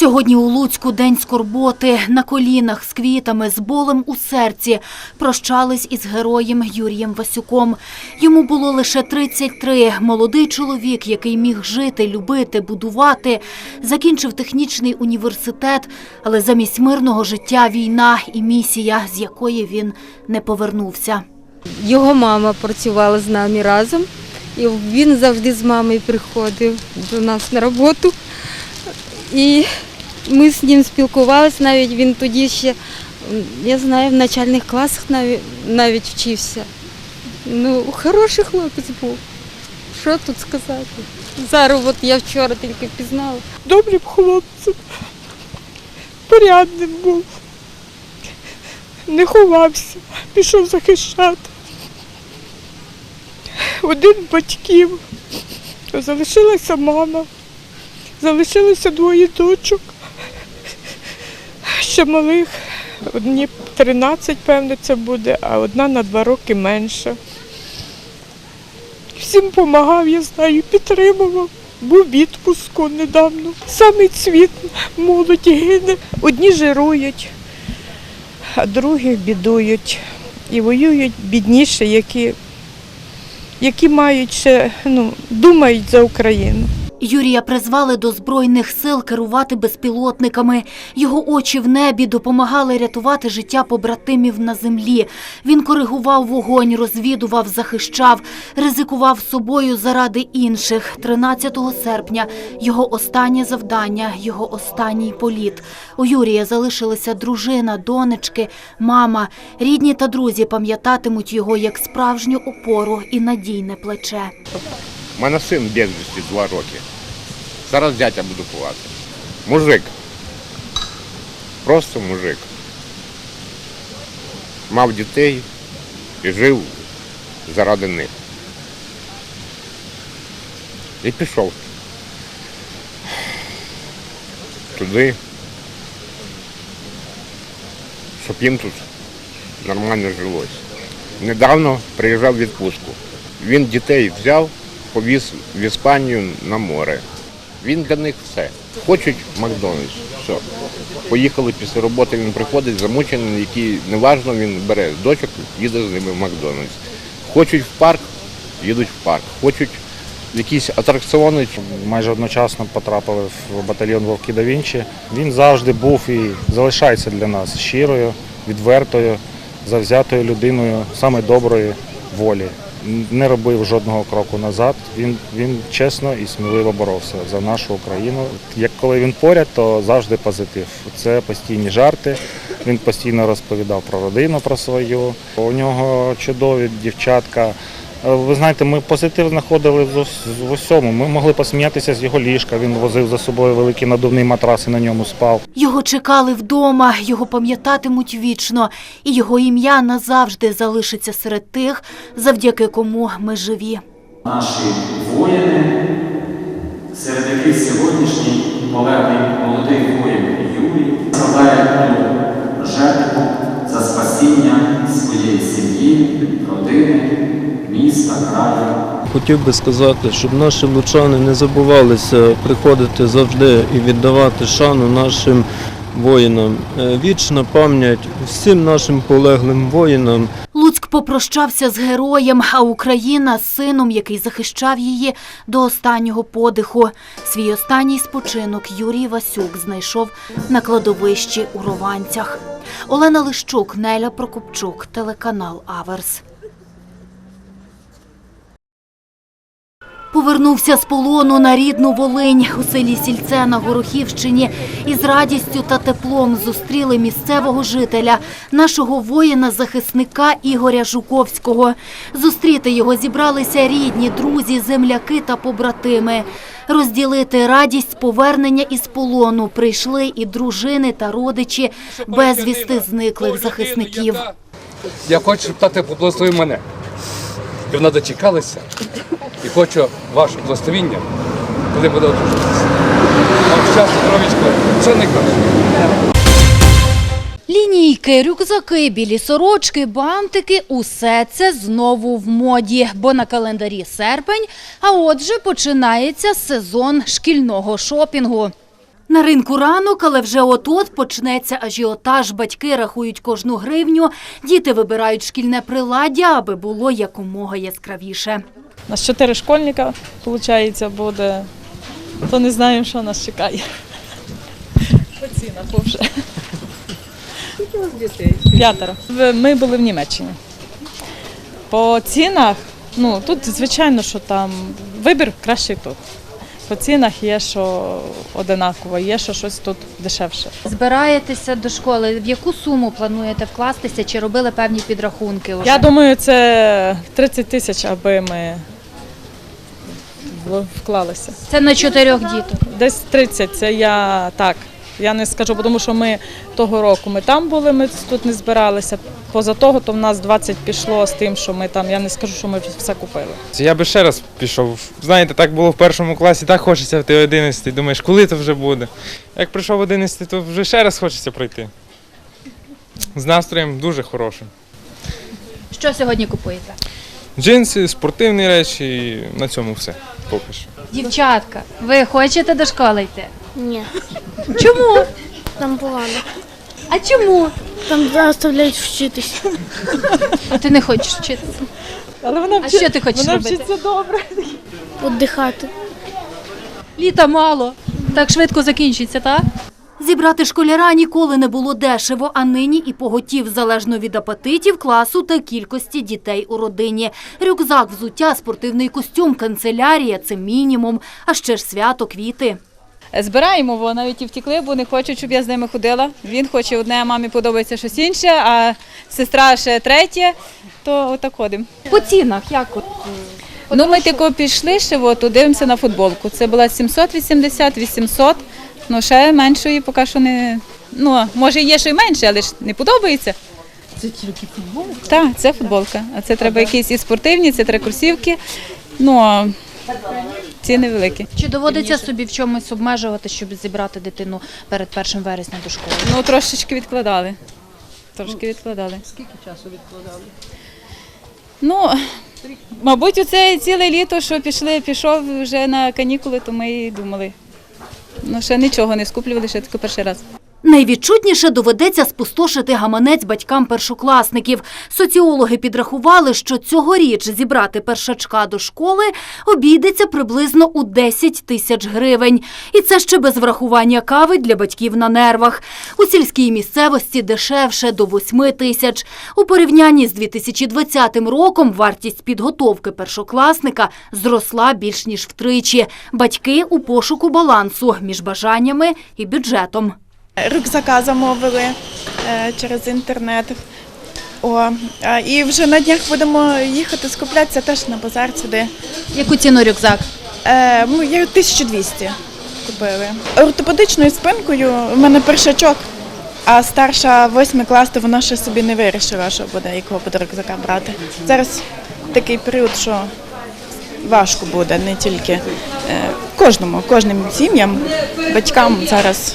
Сьогодні у Луцьку день скорботи. На колінах з квітами, з болем у серці прощались із героєм Юрієм Васюком. Йому було лише 33. Молодий чоловік, який міг жити, любити, будувати, закінчив технічний університет, але замість мирного життя війна і місія, з якої він не повернувся. Його мама працювала з нами разом, і він завжди з мамою приходив до нас на роботу. І ми з ним спілкувалися, навіть він тоді ще, я знаю, в начальних класах навіть, навіть вчився. Ну, хороший хлопець був. Що тут сказати? Зараз от я вчора тільки впізнала. добрим хлопцем, порядним був, не ховався, пішов захищати. Один батьків, залишилася мама, залишилося двоє дочок, ще малих, одні 13, певне, це буде, а одна на два роки менша. Всім допомагав, я знаю, підтримував. Був відпуску недавно. Самий цвіт молоді гине. Одні жирують, а другі бідують. І воюють бідніші, які, які мають ще, ну, думають за Україну. Юрія призвали до Збройних сил керувати безпілотниками. Його очі в небі допомагали рятувати життя побратимів на землі. Він коригував вогонь, розвідував, захищав, ризикував собою заради інших. 13 серпня його останнє завдання, його останній політ. У Юрія залишилися дружина, донечки, мама. Рідні та друзі пам'ятатимуть його як справжню опору і надійне плече. У мене син безвісті два роки. Зараз зятя буду ховати. Мужик. Просто мужик. Мав дітей і жив заради них. І пішов. Туди. Щоб їм тут нормально жилось. Недавно приїжджав в відпустку. Він дітей взяв, повіз в Іспанію на море. Він для них все. Хочуть Макдональдс. Все. Поїхали після роботи, він приходить, замучений, який неважно, він бере дочок, їде з ними в Макдональдс. Хочуть в парк, їдуть в парк. Хочуть якісь атракціони. майже одночасно потрапили в батальйон Вовки да Вінчі. Він завжди був і залишається для нас щирою, відвертою, завзятою людиною, саме доброї волі. Не робив жодного кроку назад. Він, він чесно і сміливо боровся за нашу Україну. Як коли він поряд, то завжди позитив. Це постійні жарти. Він постійно розповідав про родину, про свою. У нього чудові дівчатка. Е, Ви знаєте, ми позитив знаходили в в усьому. Ми могли посміятися з його ліжка. Він возив за собою великий надувний матрас і на ньому спав. Його чекали вдома, його пам'ятатимуть вічно, і його ім'я назавжди залишиться серед тих, завдяки кому ми живі. наші воїни, серед яких сьогоднішній полеглий молодий воїн Юрій складає жертву за спасіння своєї сім'ї, родини, міста, краю. Хотів би сказати, щоб наші лучани не забувалися приходити завжди і віддавати шану нашим воїнам. Е, Вічна пам'ять всім нашим полеглим воїнам. Попрощався з героєм, а Україна сином, який захищав її до останнього подиху. Свій останній спочинок Юрій Васюк знайшов на кладовищі у Рованцях. Олена Лищук, Неля Прокопчук, телеканал Аверс. Повернувся з полону на рідну Волинь у селі Сільце на Горохівщині і з радістю та теплом зустріли місцевого жителя, нашого воїна-захисника Ігоря Жуковського. Зустріти його зібралися рідні, друзі, земляки та побратими. Розділити радість повернення із полону прийшли і дружини та родичі безвісти зниклих захисників. Я хочу, щоб тато поблагословив мене. І вона дочекалася. І хочу ваше благословіння, коли буде одружитися. Вам щастя, здоров'ячко, все найкраще. Лінійки, рюкзаки, білі сорочки, бантики – усе це знову в моді, бо на календарі серпень, а отже починається сезон шкільного шопінгу. На ринку ранок, але вже от-от почнеться ажіотаж. Батьки рахують кожну гривню, діти вибирають шкільне приладдя, аби було якомога яскравіше. У нас чотири школьника, виходить, буде. То не знаємо, що нас чекає. По цінах вже. Скільки у вас дітей? П'ятеро. Ми були в Німеччині. По цінах, ну тут звичайно, що там вибір кращий тут. По цінах є, що одинаково, є, що щось тут дешевше. Збираєтеся до школи. В яку суму плануєте вкластися? Чи робили певні підрахунки? Я думаю, це 30 тисяч, аби ми вклалися. Це на чотирьох діток. Десь 30, це я так. Я не скажу, бо тому що ми того року ми там були, ми тут не збиралися. Поза того, то в нас 20 пішло з тим, що ми там, я не скажу, що ми все купили. Я би ще раз пішов. Знаєте, так було в першому класі, так хочеться в ти 11, думаєш, коли це вже буде. Як прийшов в 11, то вже ще раз хочеться пройти. З настроєм дуже хорошим. Що сьогодні купуєте? Джинси, спортивні речі, і на цьому все. Поки що. Дівчатка, ви хочете до школи йти? Ні, Чому? там погано. А чому? Там заставляють вчитись. А ти не хочеш вчитися? Але вона А що ти хочеш вона робити? вчиться добре. Віддихати. Літа мало. Так швидко закінчиться, так? Зібрати школяра ніколи не було дешево, а нині і поготів, залежно від апетитів, класу та кількості дітей у родині. Рюкзак, взуття, спортивний костюм, канцелярія – це мінімум, а ще ж свято, квіти. Збираємо, бо навіть і втікли, бо не хочуть, щоб я з ними ходила. Він хоче одне, а мамі подобається щось інше, а сестра ще третє, то отак ходимо. По цінах, як от? Ну, ми тако пішли ще, от, дивимося на футболку. Це була 780, 800, ну ще меншої поки що не. Ну, може є що й менше, але ж не подобається. Це тільки футболка? Так, це футболка. А це треба якісь і спортивні, це треба кросівки. Ну, а ціни великі. Чи доводиться собі в чомусь обмежувати, щоб зібрати дитину перед 1 вересня до школи? Ну, трошечки відкладали. Трошки відкладали. Скільки часу відкладали? Ну, мабуть, оце ціле літо, що пішли, пішов вже на канікули, то ми і думали. Ну, ще нічого не скуплювали, ще тільки перший раз. Найвідчутніше доведеться спустошити гаманець батькам першокласників. Соціологи підрахували, що цьогоріч зібрати першачка до школи обійдеться приблизно у 10 тисяч гривень. І це ще без врахування кави для батьків на нервах. У сільській місцевості дешевше до 8 тисяч. У порівнянні з 2020 роком вартість підготовки першокласника зросла більш ніж втричі. Батьки у пошуку балансу між бажаннями і бюджетом. Рюкзака замовили е, через інтернет. О, і вже на днях будемо їхати скуплятися теж на базар сюди. Яку ціну рюкзак? Е, ну, я 1200 купили. Ортопедичною спинкою в мене першачок, а старша восьмий клас, то вона ще собі не вирішила, що буде, якого буде рюкзака брати. Зараз такий період, що важко буде не тільки е, кожному, кожним сім'ям, батькам зараз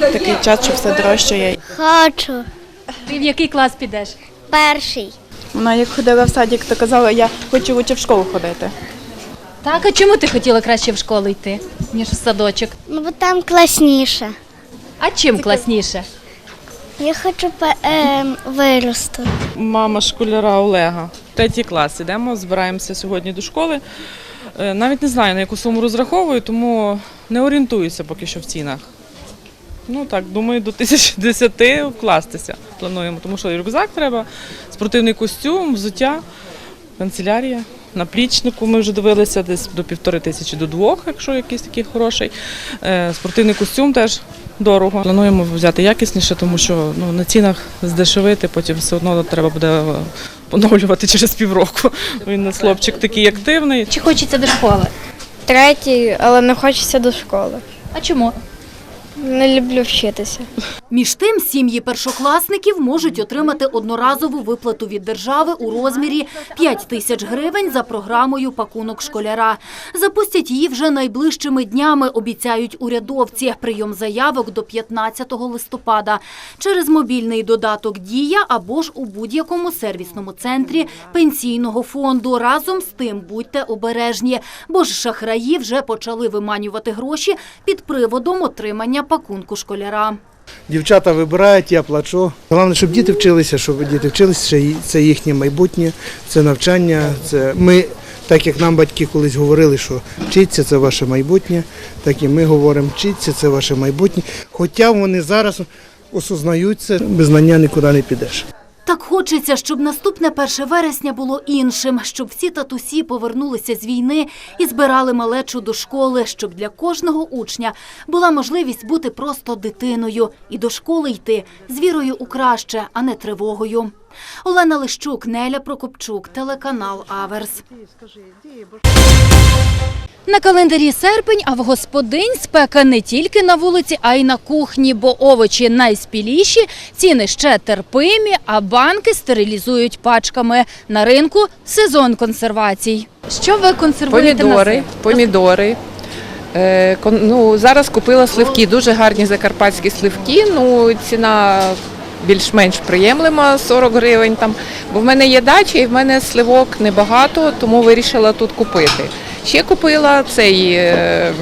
такий час, що все дорожчає. Хочу. Ти в який клас підеш? Перший. Вона як ходила в садик, то казала, я хочу лучше в школу ходити. Так, а чому ти хотіла краще в школу йти, ніж в садочок? Ну, бо там класніше. А чим класніше? Я хочу е, вирости. Мама школяра Олега. Третій клас ідемо, збираємося сьогодні до школи. Е, Навіть не знаю, на яку суму розраховую, тому не орієнтуюся поки що в цінах. Ну так, думаю, до 1010 вкластися плануємо, тому що і рюкзак треба, спортивний костюм, взуття, канцелярія. На плічнику ми вже дивилися десь до півтори тисячі до двох, якщо якийсь такий хороший. Е, Спортивний костюм теж дорого. Плануємо взяти якісніше, тому що ну, на цінах здешевити, потім все одно треба буде е, поновлювати через півроку. Він нас хлопчик такий активний. Чи хочеться до школи? Третій, але не хочеться до школи. А чому? Не люблю вчитися. Між тим, сім'ї першокласників можуть отримати одноразову виплату від держави у розмірі 5 тисяч гривень за програмою «Пакунок школяра». Запустять її вже найближчими днями, обіцяють урядовці. Прийом заявок до 15 листопада. Через мобільний додаток «Дія» або ж у будь-якому сервісному центрі пенсійного фонду. Разом з тим будьте обережні, бо ж шахраї вже почали виманювати гроші під приводом отримання пакунку школяра. Дівчата вибирають, я плачу. Головне, щоб діти вчилися, щоб діти вчилися, це їхнє майбутнє, це навчання. Це ми, так як нам батьки колись говорили, що вчиться це ваше майбутнє, так і ми говоримо, вчиться це ваше майбутнє. Хоча вони зараз осознають це, без знання нікуди не підеш. Так хочеться, щоб наступне 1 вересня було іншим, щоб всі татусі повернулися з війни і збирали малечу до школи, щоб для кожного учня була можливість бути просто дитиною і до школи йти з вірою у краще, а не тривогою. Олена Лищук, Неля Прокопчук, телеканал Аверс. На календарі серпень, а в господинь спека не тільки на вулиці, а й на кухні, бо овочі найспіліші, ціни ще терпимі, а банки стерилізують пачками. На ринку сезон консервацій. Що ви консервуєте Помідори, на помідори. Е, кон- ну, зараз купила сливки, дуже гарні закарпатські сливки. Ну, ціна більш-менш приємлива, 40 гривень там. Бо в мене є дача і в мене сливок небагато, тому вирішила тут купити. Ще купила цей е,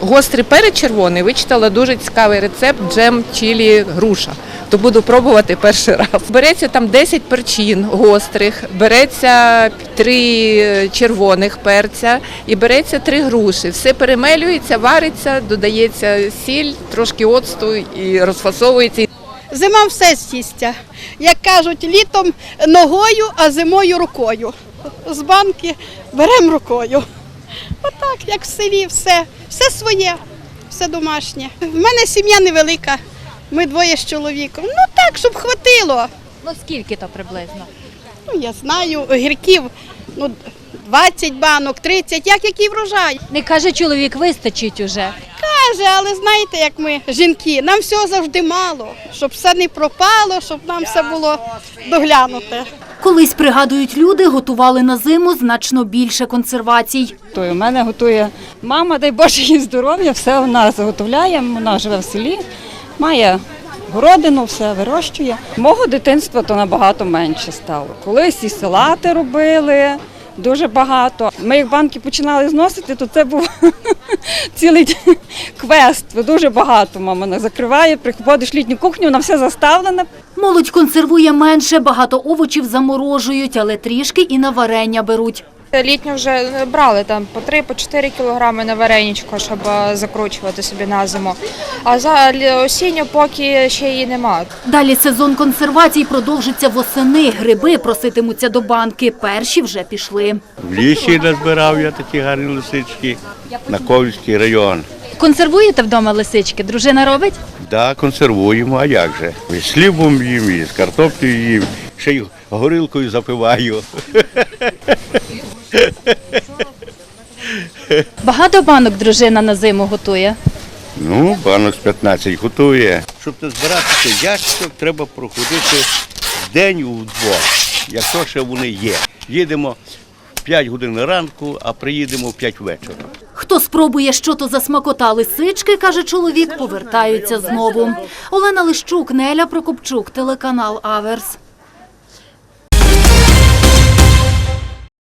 гострий перець червоний, вичитала дуже цікавий рецепт джем чилі груша. То буду пробувати перший раз. Береться там 10 перчин гострих, береться 3 червоних перця і береться 3 груші. Все перемелюється, вариться, додається сіль, трошки оцту і розфасовується. Зима все з. Як кажуть, літом ногою, а зимою рукою. З банки беремо рукою. Отак, як в селі, все, все своє, все домашнє. В мене сім'я невелика. Ми двоє з чоловіком. Ну так, щоб хватило. Ну скільки то приблизно? Ну, я знаю, гірків ну, 20 банок, 30, як який врожай. Не каже чоловік, вистачить уже. Каже, але знаєте, як ми, жінки, нам всього завжди мало, щоб все не пропало, щоб нам все було доглянуте. Колись пригадують люди, готували на зиму значно більше консервацій. То у мене готує мама, дай Боже їй здоров'я, все вона заготовляє, вона живе в селі, має городину, все вирощує. Мого дитинства то набагато менше стало. Колись і салати робили. Дуже багато. Ми як банки починали зносити, то це був цілий квест. Дуже багато мама не закриває. Приходиш літню кухню, вона все заставлена. Молодь консервує менше, багато овочів заморожують, але трішки і на варення беруть. Літню вже брали там по 3-4 кілограми на вареничко, щоб е, закручувати собі на зиму. А за осінню поки ще її нема. Далі сезон консервацій продовжиться восени. Гриби проситимуться до банки. Перші вже пішли. В лісі назбирав я такі гарні лисички на Ковальський район. Консервуєте вдома лисички? Дружина робить? Да, консервуємо, а як же? І з хлібом їм, і з картоплею їм, ще й горилкою запиваю. Багато банок дружина на зиму готує. Ну, банок з 15 готує. Щоб не збиратися ящичок, треба проходити день у двох, якщо ще вони є. Їдемо в 5 годин ранку, а приїдемо в 5 вечора. Хто спробує що то за смакота лисички, каже чоловік, повертаються знову. Олена Лищук, Неля Прокопчук, телеканал Аверс.